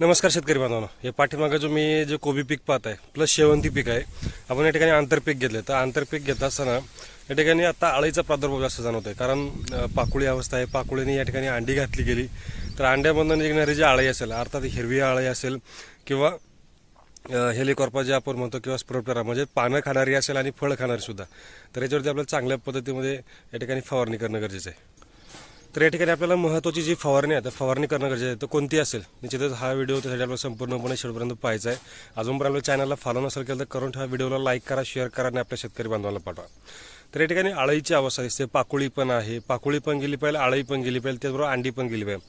नमस्कार शेतकरी बांधवांनो. हे पाठीमागं जो मी जे कोबी पीक पाहत आहे प्लस शेवंती पीक आहे आपण या ठिकाणी आंतरपीक घेतलं तर आंतरपीक घेत असताना या ठिकाणी आता आळीचा प्रादुर्भाव जास्त जाणवत आहे कारण पाकुळी अवस्था आहे. पाकुळीने या ठिकाणी अंडी घातली गेली. तर अंड्यामधून निघणारी जी आळी असेल अर्थात हिरवी आळी असेल किंवा हेलिकॉर्पा जे आपण म्हणतो किंवा स्प्रोपेरा म्हणजे पानं खाणारी असेल आणि फळं खाणारी सुद्धा. तर याच्यावरती आपल्याला चांगल्या पद्धतीमध्ये या ठिकाणी फवारणी करणं गरजेचं आहे. तर या ठिकाणी आपल्याला महत्त्वाची जी फवारणी आहे तर फवारणी करणं गरजेचं आहे. तर कोणती असेल? निश्चितच हा व्हिडिओ त्यासाठी आपल्याला संपूर्णपणे शेवटपर्यंत पाहायचा आहे. अजूनपर्यंत आपल्या चॅनलला फॉलो नसेल केलं तर करून ठेवा. व्हिडिओला लाईक करा शेअर करा आणि आपल्या शेतकरी बांधवाला पाठवा. तर या ठिकाणी आळीची अवस्था दिसते. पाकोळी पण आहे. पाकोळी पण गेली पाहिजे आळी पण गेली पाहिजे त्याचबरोबर अंडी पण गेली पाहिजे.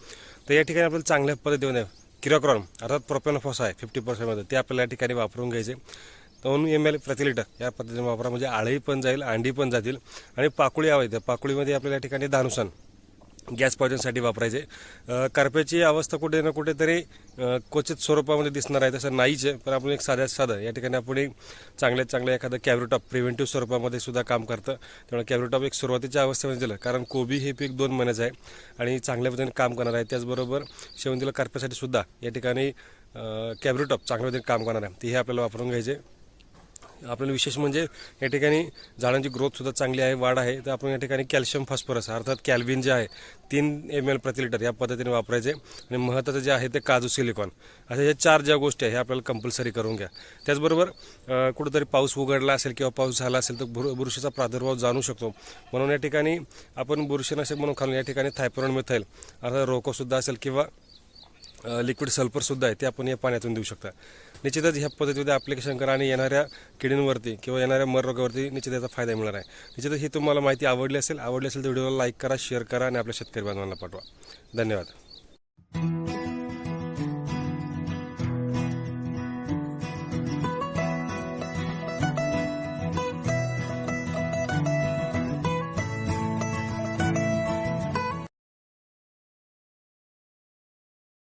तर या ठिकाणी आपल्याला चांगल्या पद्धतीने किराक्रॉन अर्थात प्रोपेनोफॉस आहे फिफ्टी पर्सेंटमध्ये ते आपल्याला या ठिकाणी वापरून घ्यायचे. दोन एम एल प्रति लिटर या पद्धतीने वापरा. म्हणजे आळी पण जाईल अंडी पण जातील. आणि पाकोळी हवी त्या पाकोळीमध्ये आपल्याला या ठिकाणी धानुसन गॅस पॉयझनसाठी वापरायचे. अ, करप्याची अवस्था कुठे ना कुठेतरी क्वचित स्वरूपामध्ये दिसणार आहे. तसं नाहीच आहे पण आपण एक साध्या साधं या ठिकाणी आपण एक चांगल्यात चांगलं एखादं कॅव्हिटॉप प्रिव्हेंटिव्ह स्वरूपामध्ये सुद्धा काम करतं. त्यामुळे कॅव्हिटॉप एक सुरुवातीच्या अवस्थेमध्ये दिलं कारण कोबी हे पीक दोन महिन्याचं आहे आणि चांगल्या पद्धतीने काम करणार आहे. त्याचबरोबर शेवंतीला करप्यासाठी सुद्धा या ठिकाणी कॅव्हिटॉप चांगल्या पद्धतीने काम करणार आहे. ते हे आपल्याला वापरून घ्यायचे. आपल्याला विशेष म्हणजे या ठिकाणी झाडांची ग्रोथ सुद्धा चांगली आहे वाढ आहे. तर आपण या ठिकाणी कॅल्शियम फॉस्फरस अर्थात कॅल्विन जे आहे तीन एम एल प्रति लिटर या पद्धतीने वापरायचे. आणि महत्त्वाचं जे आहे ते काजू सिलिकॉन अशा ह्या चार ज्या गोष्टी आहे हे आपल्याला कंपल्सरी करून घ्या. त्याचबरोबर कुठंतरी पाऊस उघडला असेल किंवा पाऊस झाला असेल तर बुर बुरशीचा प्रादुर्भाव जाणू शकतो. म्हणून या ठिकाणी आपण बुरशीनाशक म्हणून खालून या ठिकाणी थायपरॉन मिथाईल अर्थात रोकोसुद्धा असेल किंवा लिक्विड सल्फरसुद्धा आहे ते आपण या पाण्यातून देऊ शकता. निश्चितच ह्या पद्धतीमध्ये ॲप्लिकेशन करा आणि येणाऱ्या किडींवरती किंवा येणाऱ्या मररोगावरती निश्चित याचा फायदा मिळणार आहे. निश्चितच ही तुम्हाला माहिती आवडली असेल आवडली असेल तर व्हिडिओला लाईक करा शेअर करा आणि आपल्या शेतकरी बांधवांना पाठवा. धन्यवाद.